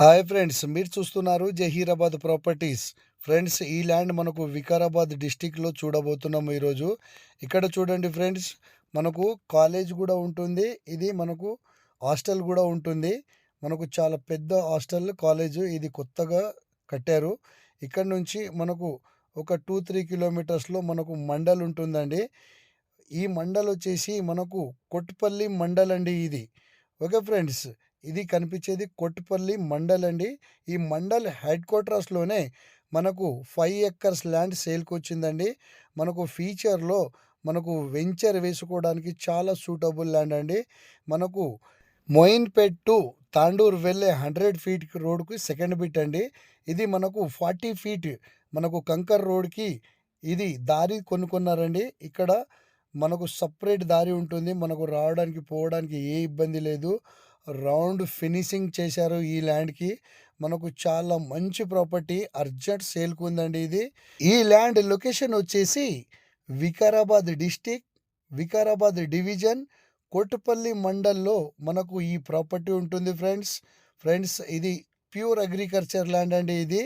Hi friends మీరు చూస్తున్నారు Zaheerabad properties. Friends ఈ ల్యాండ్ మనకు వికారాబాద్ డిస్టిక్లో చూడబోతున్నాం ఈరోజు. ఇక్కడ చూడండి ఫ్రెండ్స్ మనకు కాలేజ్ కూడా ఉంటుంది. ఇది మనకు హాస్టల్ కూడా ఉంటుంది. మనకు చాలా పెద్ద హాస్టల్ కాలేజ్ ఇది కొత్తగా కట్టారు. ఇక్కడ నుంచి మనకు ఒక టూ త్రీ కిలోమీటర్స్లో మనకు మండల్ ఉంటుందండి. ఈ మండల్ వచ్చేసి మనకు కొట్టుపల్లి మండల్ అండి ఇది. ఓకే ఫ్రెండ్స్ ఇది కనిపించేది కొట్టుపల్లి మండల్ అండి. ఈ మండల్ హెడ్ క్వార్టర్స్లోనే మనకు ఫైవ్ ఎక్కర్స్ ల్యాండ్ సేల్కి వచ్చిందండి. మనకు ఫ్యూచర్లో మనకు వెంచర్ వేసుకోవడానికి చాలా సూటబుల్ ల్యాండ్ అండి. మనకు మొయిన్పేట్ టు తాండూర్ వెళ్ళే హండ్రెడ్ ఫీట్ రోడ్కి సెకండ్ బిట్ అండి. ఇది మనకు ఫార్టీ ఫీట్ మనకు కంకర్ రోడ్కి ఇది దారి కొనుక్కున్నారండి. ఇక్కడ మనకు సపరేట్ దారి ఉంటుంది. మనకు రావడానికి పోవడానికి ఏ ఇబ్బంది లేదు. రౌండ్ ఫినిషింగ్ చేశారు ఈ ల్యాండ్కి. మనకు చాలా మంచి ప్రాపర్టీ అర్జెంట్ సేల్కు ఉందండి ఇది. ఈ ల్యాండ్ లొకేషన్ వచ్చేసి వికారాబాద్ డిస్టిక్ వికారాబాద్ డివిజన్ కోటపల్లి మండల్లో మనకు ఈ ప్రాపర్టీ ఉంటుంది ఫ్రెండ్స్. ఫ్రెండ్స్ ఇది ప్యూర్ అగ్రికల్చర్ ల్యాండ్ అండి ఇది.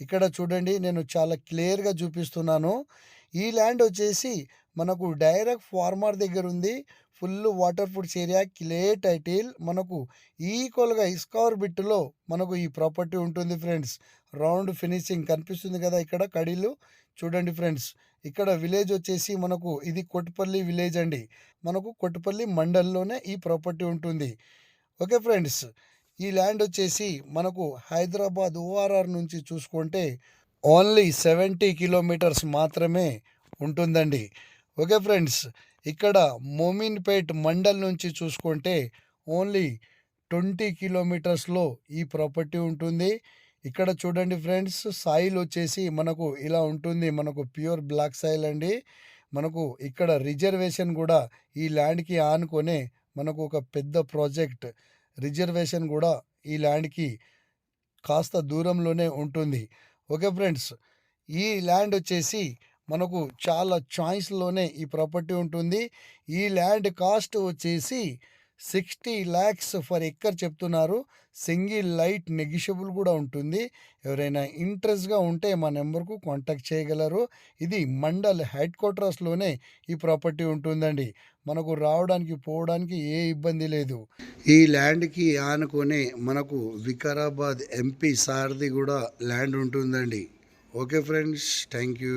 ఇక్కడ చూడండి నేను చాలా క్లియర్గా చూపిస్తున్నాను. ఈ ల్యాండ్ వచ్చేసి మనకు డైరెక్ట్ ఫార్మర్ దగ్గర ఉంది full water foods area clear title. మనకు ఈక్వల్గా ఇస్కవర్ బిట్లో మనకు ఈ ప్రాపర్టీ ఉంటుంది ఫ్రెండ్స్. రౌండ్ ఫినిషింగ్ కనిపిస్తుంది కదా ఇక్కడ కడీలు. చూడండి ఫ్రెండ్స్ ఇక్కడ విలేజ్ వచ్చేసి మనకు ఇది కొట్టుపల్లి విలేజ్ అండి. మనకు కొట్టుపల్లి మండల్లోనే ఈ ప్రాపర్టీ ఉంటుంది. ఓకే ఫ్రెండ్స్ ఈ ల్యాండ్ వచ్చేసి మనకు హైదరాబాద్ ఓఆర్ఆర్ నుంచి చూసుకుంటే ఓన్లీ సెవెంటీ కిలోమీటర్స్ మాత్రమే ఉంటుందండి. ఓకే ఫ్రెండ్స్ ఇక్కడ మోమిన్పేట్ మండల్ నుంచి చూసుకుంటే ఓన్లీ ట్వంటీ కిలోమీటర్స్లో ఈ ప్రాపర్టీ ఉంటుంది. ఇక్కడ చూడండి ఫ్రెండ్స్ సాయిల్ వచ్చేసి మనకు ఇలా ఉంటుంది. మనకు ప్యూర్ బ్లాక్ సాయిల్ అండి. మనకు ఇక్కడ రిజర్వేషన్ కూడా ఈ ల్యాండ్కి ఆనుకొనే మనకు ఒక పెద్ద ప్రాజెక్ట్ రిజర్వేషన్ కూడా ఈ ల్యాండ్కి కాస్త దూరంలోనే ఉంటుంది. Okay friends. ఈ ల్యాండ్ వచ్చేసి మనకు చాలా చాయిస్లోనే ఈ ప్రాపర్టీ ఉంటుంది. ఈ ల్యాండ్ కాస్ట్ వచ్చేసి సిక్స్టీ ల్యాక్స్ ఫర్ ఎక్కర్ చెప్తున్నారు. సింగిల్ లైట్ నెగిషియబుల్ కూడా ఉంటుంది. ఎవరైనా ఇంట్రెస్ట్గా ఉంటే మా నెంబర్కు కాంటాక్ట్ చేయగలరు. ఇది మండల్ హెడ్ క్వార్టర్స్లోనే ఈ ప్రాపర్టీ ఉంటుందండి. మనకు రావడానికి పోవడానికి ఏ ఇబ్బంది లేదు. ఈ ల్యాండ్కి ఆనుకొని మనకు వికారాబాద్ ఎంపీ సార్ది కూడా ల్యాండ్ ఉంటుందండి. Okay friends thank you.